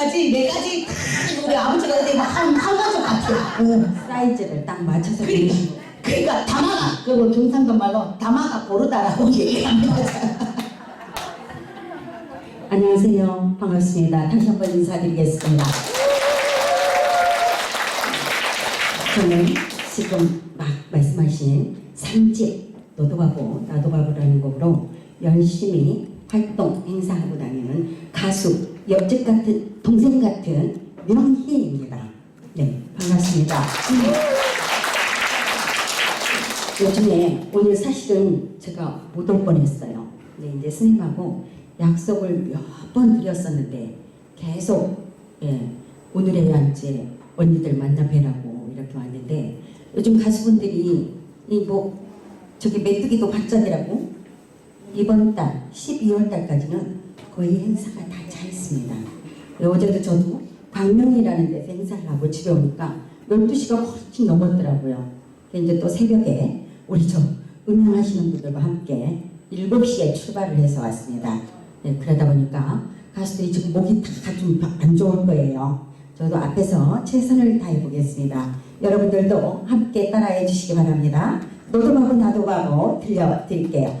가지 네 가지 다 우리 아버지가 그때 막한 한 가족 같아. 응. 사이즈를 딱 맞춰서 그러니까, 그리시고 그러니까 다마가 그거 경상도 말로 다마가 고르다라고 얘기합니다. 안녕하세요. 반갑습니다. 다시 한 번 인사드리겠습니다. 저는 지금 막 말씀하신 삼집 너도바보 나도바보라는 곡으로 열심히 활동 행사하고 다니는 가수 옆집 같은 동생 같은 명희입니다. 네 반갑습니다. 요즘에 오늘 사실은 제가 못 올 뻔했어요. 네, 이제 스님하고 약속을 몇 번 드렸었는데 계속 예, 오늘에야 이제 언니들 만나 뵈라고 이렇게 왔는데 요즘 가수분들이 이 뭐 저기 메뚜기도 반짝이라고 이번 달 12월 달까지는 거의 행사가 다 차 있습니다. 예, 어제도 저도 광명이라는 데서 행사를 하고 집에 오니까 12시가 훨씬 넘었더라고요. 이제 또 새벽에 우리 저 음향하시는 분들과 함께 7시에 출발을 해서 왔습니다. 네, 그러다 보니까 가수들이 지금 목이 다 좀 안 좋을 거예요. 저도 앞에서 최선을 다해 보겠습니다. 여러분들도 함께 따라해 주시기 바랍니다. 너도 바보 나도 바보 들려드릴게요.